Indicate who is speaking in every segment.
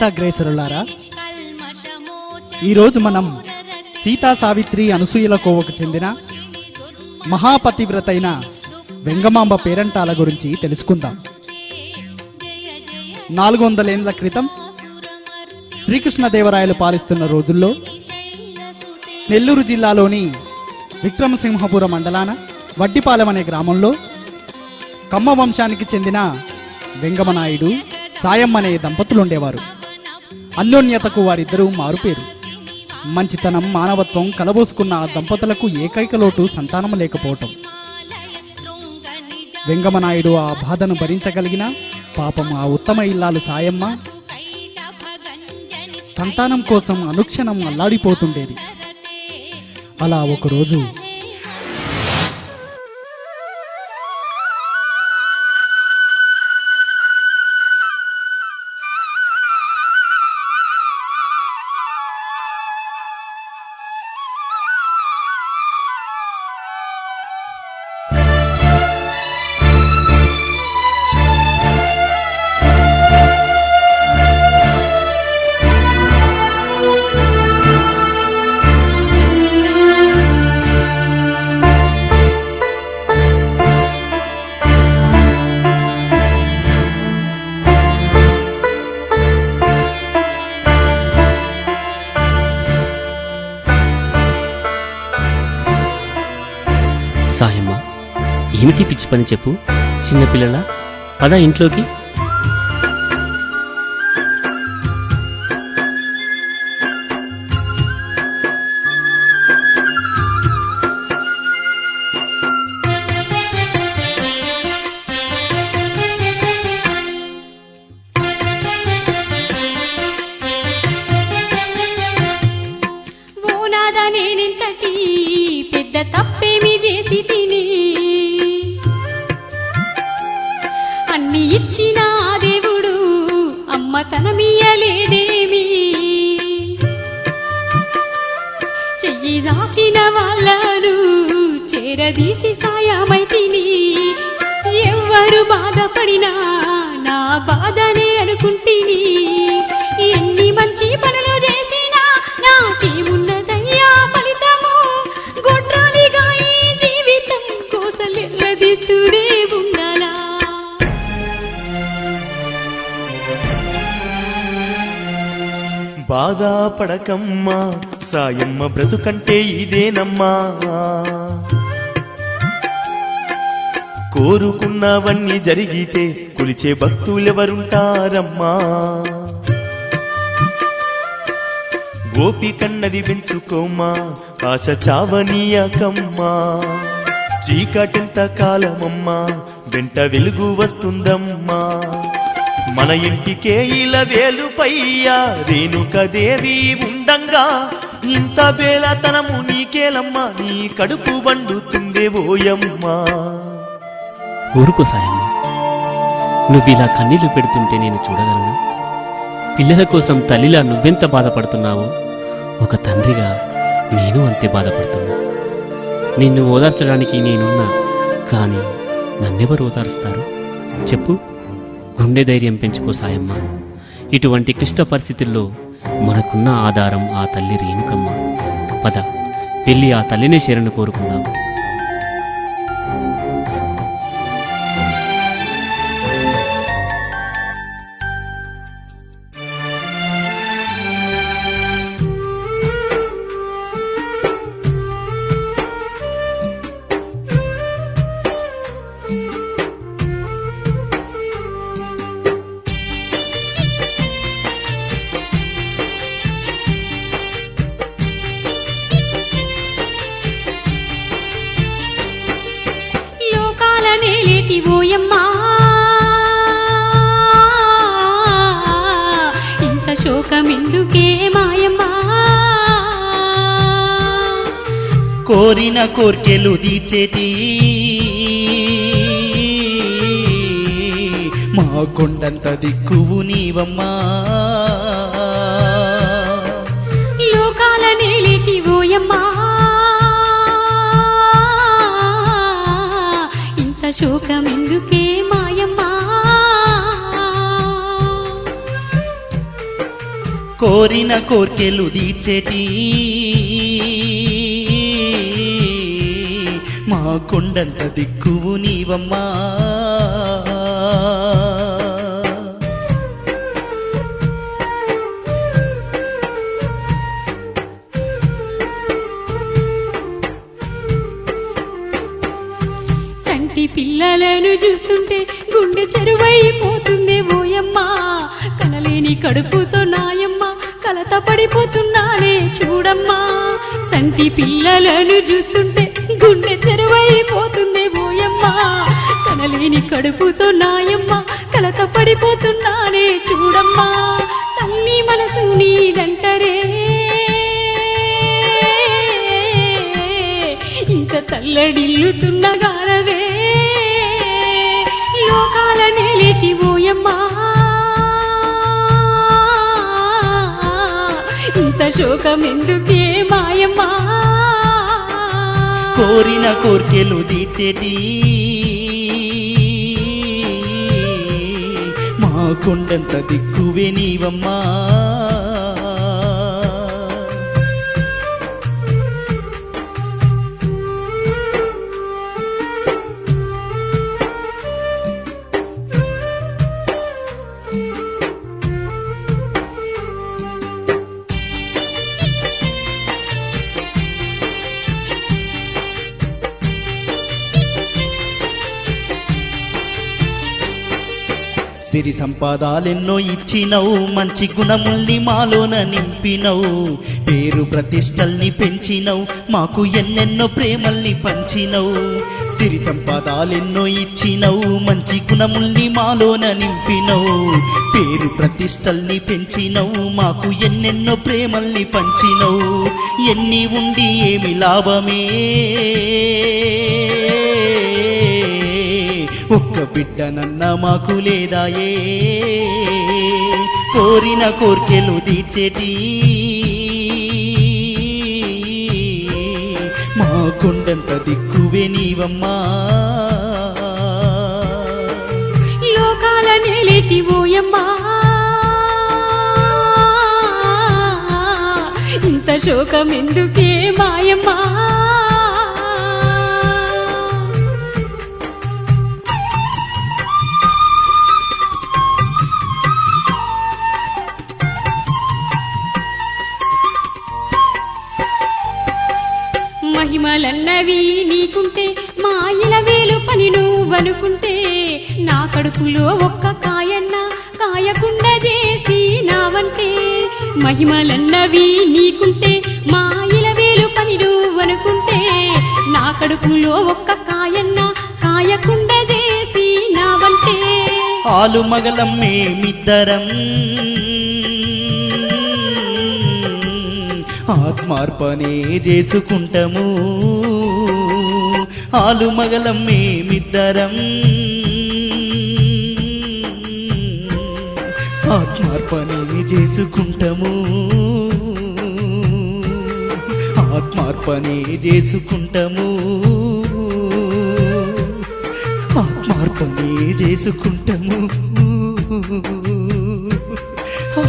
Speaker 1: శంకర
Speaker 2: ఈరోజు మనం సీతా సావిత్రి అనసూయల కోవకు చెందిన మహాపతివ్రతైన వెంగమాంబ పేరంటాల గురించి తెలుసుకుందాం. నాలుగు వందలేండ్ల క్రితం శ్రీకృష్ణదేవరాయలు పాలిస్తున్న రోజుల్లో నెల్లూరు జిల్లాలోని విక్రమసింహపుర మండలాన వడ్డిపాలెం అనే గ్రామంలో కమ్మ వంశానికి చెందిన వెంగమనాయుడు సాయమ్మ అనే దంపతులు ఉండేవారు. అన్యోన్యతకు వారిద్దరూ మారుపేరు. మంచితనం మానవత్వం కలబోసుకున్న ఆ దంపతులకు ఏకైక లోటు సంతానం లేకపోవటం. వెంగమనాయుడు ఆ బాధను భరించగలిగిన పాపం ఆ ఉత్తమ ఇల్లాలు సాయమ్మ. సంతానం కోసం అనుక్షణం అల్లాడిపోతుండేది. అలా ఒకరోజు
Speaker 3: పిచ్చి పని చెప్పు. చిన్నపిల్లల? పద ఇంట్లోకి.
Speaker 4: బాధపడకమ్మా సాయమ్మ బ్రతుకంటే ఇదేనమ్మా. కోరుకున్నవన్నీ జరిగితే కొలిచే భక్తులెవరుంటారమ్మా. గోపి కన్నది పెంచుకోమా ఆశ చావనీయకమ్మా. చీకటెంత కాలమమ్మా వెంట వెలుగు వస్తుందమ్మా. మన ఇంటికే ఇలా వేలుపయ్యా రేణుకదేవి ఉండంగా. ఇంత బేలతనము నీకేలమ్మా నీ కడుపు వండుతుందే ఓయమ్మా.
Speaker 3: ఊరుకో సాయమ్మ. నువ్వు ఇలా కన్నీళ్ళు పెడుతుంటే నేను చూడగలను. పిల్లల కోసం తల్లిలా నువ్వెంత బాధపడుతున్నావో ఒక తండ్రిగా నేను అంతే బాధపడుతున్నా. నిన్ను ఓదార్చడానికి నేనున్నా కానీ నన్నెవరు ఓదారుస్తారు? చెప్పు. గుండె ధైర్యం పెంచుకో సాయమ్మ. ఇటువంటి క్లిష్ట పరిస్థితుల్లో మనకున్న ఆధారం ఆ తల్లి రేణుకమ్మ. పద వెళ్ళి ఆ తల్లినే శరణు కోరుకుందాం.
Speaker 5: నేలేటి ఓయమ్మా. ఇంత శోకమెందుకే మాయమ్మా?
Speaker 6: కోరిన కోర్కెలు తీర్చేటి. మా కొండంత దిక్కువు నీవమ్మా.
Speaker 5: లోకాల నేలేటి ఓయమ్మా. శోకమెందుకే మాయమ్మా.
Speaker 6: కోరిన కోర్కెలు తీర్చేటి. మా కొండంత దిక్కువు నీవమ్మా.
Speaker 5: చూస్తుంటే గుండె చెరువైపోతుంది ఓయమ్మ. కనలేని కడుపుతో నాయమ్మ కలత పడిపోతున్నానే చూడమ్మా. సంటి పిల్లలను చూస్తుంటే గుండె చెరువైపోతుంది ఓయమ్మ. కనలేని కడుపుతో నాయమ్మ కలత పడిపోతున్నానే చూడమ్మా. తల్లి మనసు నీదంటరే. ఇంత తల్లడిల్లుతున్న గారవే. లోకాల నేలేటి ఓయమ్మా. ఇంత శోకం ఎందుకే మాయమ్మా.
Speaker 6: కోరిన కోర్కెలు తీర్చేటి. మా కొండంత దిక్కువే నీవమ్మా. సిరి సంపాదాలెన్నో ఇచ్చినవు మంచి గుణముల్ని మాలోన నింపినవు. పేరు ప్రతిష్టల్ని పెంచినవు మాకు ఎన్నెన్నో ప్రేమల్ని పంచినవు. సిరి సంపాదాలెన్నో ఇచ్చినవు మంచి గుణముల్ని మాలోన నింపినవు. పేరు ప్రతిష్టల్ని పెంచినవు మాకు ఎన్నెన్నో ప్రేమల్ని పంచినవు. ఎన్ని ఉండి ఏమి లాభమే? ఒక్క బిడ్డనన్న మాకు లేదాయే. కోరిన కోర్కెలు తీర్చేటి. మా కొండంత దిక్కువే నీవమ్మా.
Speaker 5: లోకాల నేలేటి ఓయమ్మా ఇంత శోకం ఎందుకే మాయమ్మా. మహిమలన్నవి నీకుంటే మా వేలు పని నువ్వనుకుంటే నా కడుపులో ఒక్క కాయన్న కాయకుండా చేసి నావంటే మహిమలన్నవి నీకుంటే మా వేలు పని నువ్వనుకుంటే నా కడుపులో ఒక్క కాయన్న కాయకుండా చేసి నావంటే.
Speaker 6: ఆలు మగలం మేమిద్దరం ఆత్మార్పణే చేసుకుంటాము. ఆలు మగలం మేమిద్దరం ఆత్మార్పణే చేసుకుంటాము. ఆత్మార్పణే చేసుకుంటాము. ఆత్మార్పణే చేసుకుంటాము.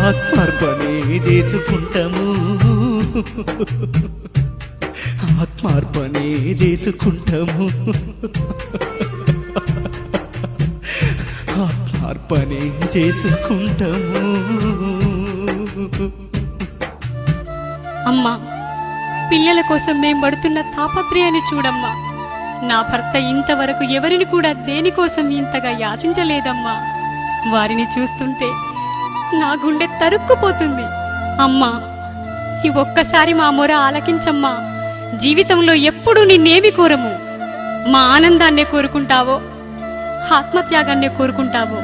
Speaker 6: ఆత్మార్పణే చేసుకుంటాము. ఆత్మార్పణే చేసుకుంటాము. ఆత్మార్పణే చేసుకుంటాము.
Speaker 5: అమ్మా పిల్లల కోసం మేం పడుతున్న తాపత్రయాన్ని చూడమ్మా. నా భర్త ఇంతవరకు ఎవరిని కూడా దేనికోసం ఇంతగా యాచించలేదమ్మా. వారిని చూస్తుంటే నా గుండె తరుక్కుపోతుంది. అమ్మా ఈ ఒక్కసారి మా మొర ఆలకించమ్మా. జీవితంలో ఎప్పుడూ నిన్నేమి కోరము. మా ఆనందాన్నే కోరుకుంటావో ఆత్మత్యాగాన్నే కోరుకుంటావో.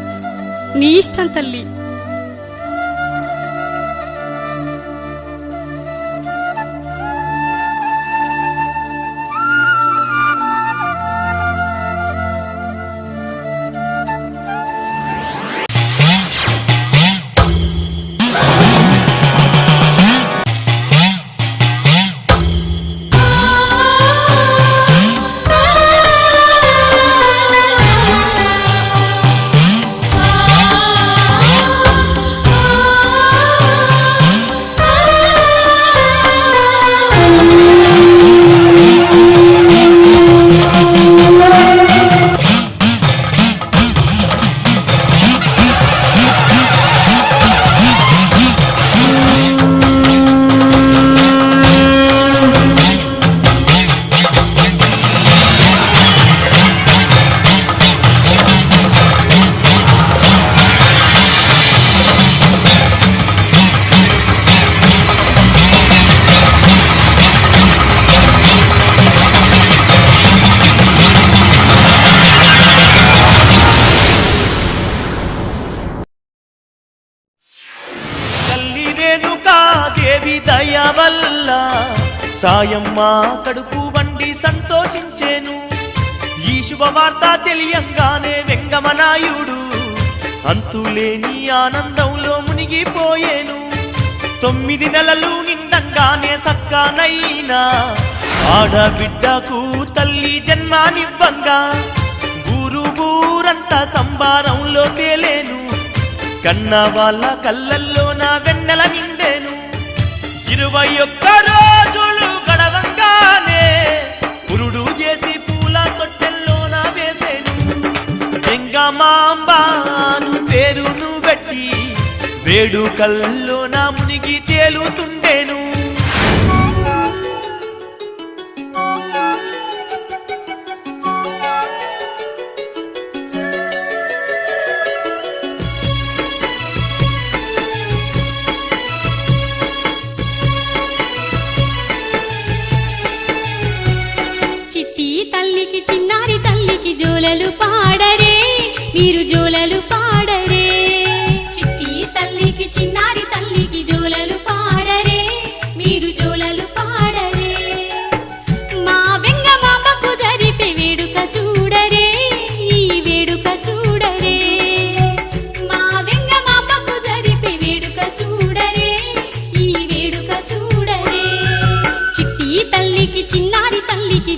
Speaker 5: నీ ఇష్టం తల్లి.
Speaker 4: మా కడుపు వండి సంతోషించేను. ఈ శుభవార్త తెలియంగానే వెంగమనాయుడు అంతులేని ఆనందంలో మునిగిపోయేను. తొమ్మిది నెలలు నిండంగానే సక్కానైనా ఆడబిడ్డకు తల్లి జన్మానివ్వంగా. ఊరు ఊరంతా సంబారంలో తేలేను. కన్న వాళ్ళ కళ్ళల్లో నా వెన్నెల నిండేను. ఇరవై ఒక్క రోజులు పురుడు చేసి పూల తొట్టెల్లోన వేసేను. వెంగమాంబాను పేరును బట్టి వేడుకల్లోన మునిగి
Speaker 5: తేలుతున్న.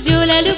Speaker 5: జోలలు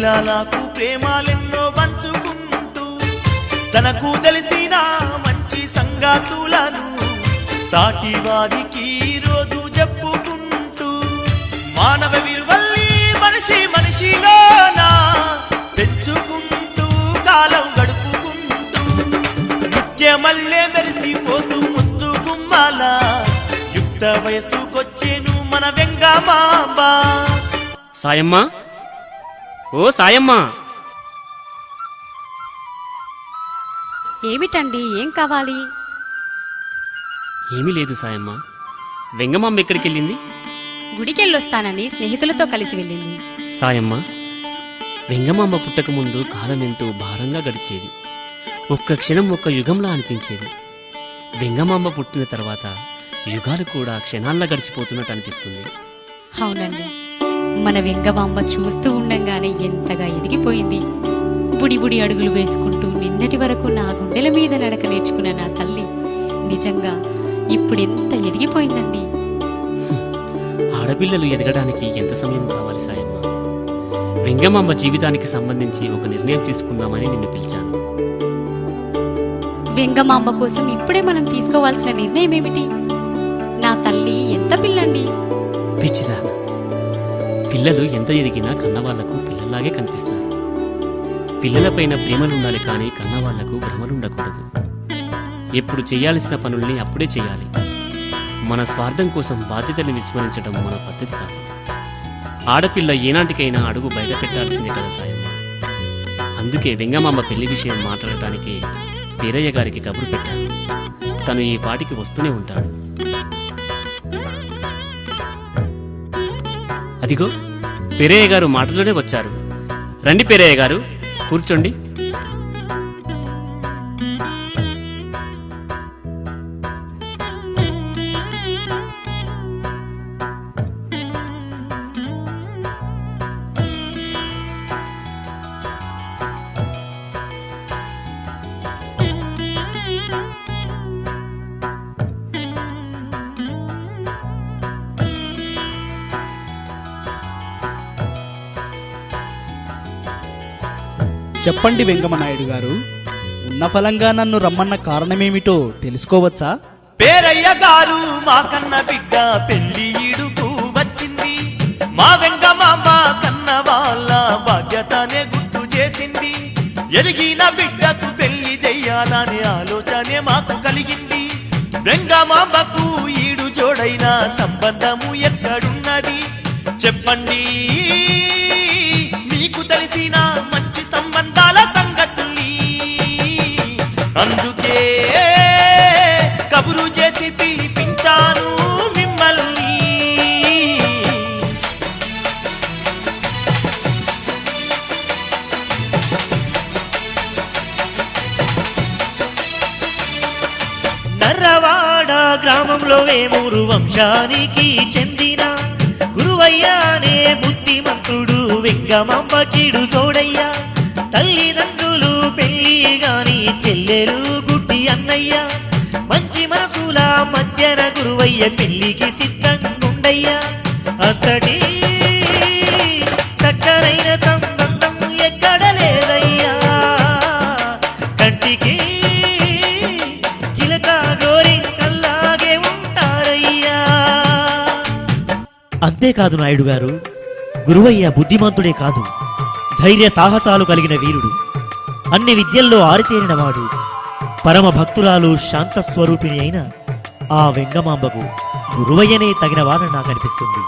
Speaker 4: పిల్లలకు ప్రేమాలెన్నో పంచుకుంటూ తనకు తెలిసిన మంచి సంగాతులను సాటివాదికి రోజు చెప్పుకుంటూ మానవ విలువల్ని మనిషి మనిషిలోన పెంచుకుంటూ కాలం గడుపుకుంటూ నిత్యమల్లే మెరిసిపోతూ ముద్దు గుమ్మాల యుక్త వయసుకొచ్చేను మన వెంగమాంబా.
Speaker 3: సాయమ్మా ఓ సాయమ్మా.
Speaker 5: ఏమిటండి ఏం కావాలి?
Speaker 3: ఏమీ లేదు సాయమ్మా. వెంగమాంబ ఎక్కడికి వెళ్ళింది
Speaker 5: గుడికెళ్ళొస్తానని స్నేహితులతో కలిసి వెళ్ళింది.
Speaker 3: సాయమ్మ వెంగమాంబ పుట్టక ముందు కాలం ఎంతో భారంగా గడిచేది. ఒక్క క్షణం ఒక్క యుగంలా అనిపించేది. వెంగమాంబ పుట్టిన తర్వాత యుగాలు కూడా క్షణాల్లో గడిచిపోతున్నట్టు అనిపిస్తుంది.
Speaker 5: అవునండి. మన వెంగమాంబ చూస్తూ ఉండంగానే ఎంతగా ఎదిగిపోయింది. బుడి బుడి అడుగులు వేసుకుంటూ నిన్నటి వరకు నా గుండెల మీద నడక నేర్చుకున్న నా తల్లి నిజంగా ఇప్పుడు ఎంత ఎదిగిపోయిందండి?
Speaker 3: ఆడపిల్లలు ఎదగడానికి ఎంత సమయం కావాలి సాయమ్మ? వెంగమాంబ జీవితానికి సంబంధించి ఒక నిర్ణయం తీసుకుందామని నిన్ను పిలిచాను.
Speaker 5: వెంగమాంబ కోసం ఇప్పుడే మనం తీసుకోవాల్సిన నిర్ణయం ఏమిటి? నా తల్లి ఎంత పిల్లండి?
Speaker 3: పిచ్చిదాన. పిల్లలు ఎంత ఎదిగినా కన్నవాళ్ళకు పిల్లల్లాగే కనిపిస్తారు. పిల్లలపైన ప్రేమలుండాలి కానీ కన్నవాళ్ళకు భ్రమలుండకూడదు. ఎప్పుడు చేయాల్సిన పనుల్ని అప్పుడే చేయాలి. మన స్వార్థం కోసం బాధ్యతని విస్మరించడం మన పద్ధతి కాదు. ఆడపిల్ల ఏనాటికైనా అడుగు బయట పెట్టాల్సిందే కదా సాయమ్మ. అందుకే వెంగమామ పెళ్ళి విషయం మాట్లాడటానికి వీరయ్య గారికి కబురు పెట్టాను. తను ఈ పాటికి వస్తూనే ఉంటాడు. అదిగో పెరయ్య గారు మాటలోనే వచ్చారు. రండి పెరయ్య గారు కూర్చోండి.
Speaker 2: చెప్పండి వెంగమనాయుడు గారు. ఉన్న ఫలంగా నన్ను రమ్మన్న కారణమేమిటో తెలుసుకోవచ్చా?
Speaker 4: పేరయ్య గారు మా కన్న బిడ్డ పెళ్ళి ఇడుకు వచ్చింది. మా వెంగమామ కన్న వాళ్ళ బాధ్యతనే గుర్తు చేసింది. ఎదిగిన బిడ్డకు పెళ్ళి చెయ్యాలనే ఆలోచనే మాకు కలిగింది. వెంగమాంబకు ఈడు జోడైన సంబంధము ఎక్కడున్నది? చెప్పండి మీకు తెలిసిన అందుకే కబురు చేసి పిలిపించాను మిమ్మల్ని.
Speaker 7: నర్రవాడ గ్రామంలో వేమూరు వంశానికి చెందిన గురువయ్యానే బుద్ధిమంతుడు వెంగమాంబ కీడు తోడయ్య తల్లిదండ్రులు చెల్లెలు గుడ్డి అన్నయ్య. మంచి మనసుల మధ్యన గురువయ్య పెళ్ళికి సిద్ధంగుండయ్యా. అతడి చక్కనైన సంబంధం ఎక్కడ లేదయ్యా. కంటికి చిలక గోరింకల్లాగే ఉంటారయ్యా. అంతేకాదు నాయుడు గారు గురువయ్య బుద్ధిమంతుడే కాదు. ధైర్య సాహసాలు కలిగిన వీరుడు. అన్ని విద్యల్లో ఆరితేరినవాడు పరమ భక్తురాలు శాంత స్వరూపిణి అయిన ఆ వెంగమాంబకు గురువయ్యనే తగినవాడని నాకు అనిపిస్తుంది.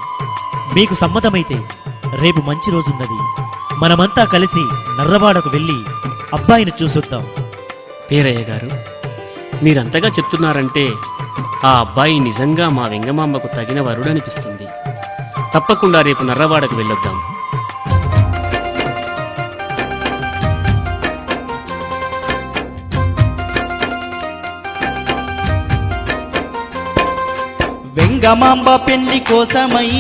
Speaker 7: మీకు సమ్మతమైతే రేపు మంచి రోజున్నది. మనమంతా కలిసి నర్రవాడకు వెళ్ళి అబ్బాయిని చూసొద్దాం.
Speaker 3: పేరయ్య గారు మీరంతగా చెప్తున్నారంటే ఆ అబ్బాయి నిజంగా మా వెంగమాంబకు తగిన వరుడనిపిస్తుంది. తప్పకుండా రేపు నర్రవాడకు వెళ్ళొద్దాం.
Speaker 6: వెంగమాంబ పెళ్ళి కోసమై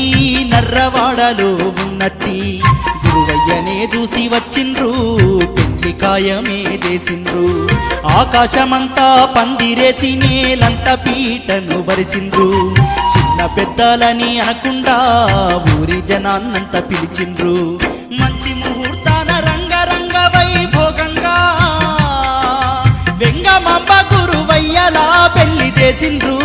Speaker 6: నర్రవాడలో ఉన్నట్టి గురువయ్యనే చూసి వచ్చిండ్రు పెళ్ళి కాయమే చేసిండ్రు. ఆకాశమంతా పందిరేసి నేలంత పీటను బరిసిండ్రు చిన్న పెద్దలని అనకుండా ఊరి జనాన్నంత పిలిచిండ్రు. మంచి ముహూర్తాన రంగరంగ వైభోగంగా వెంగమాంబ గురువయ్యలా పెళ్ళి చేసిండ్రు.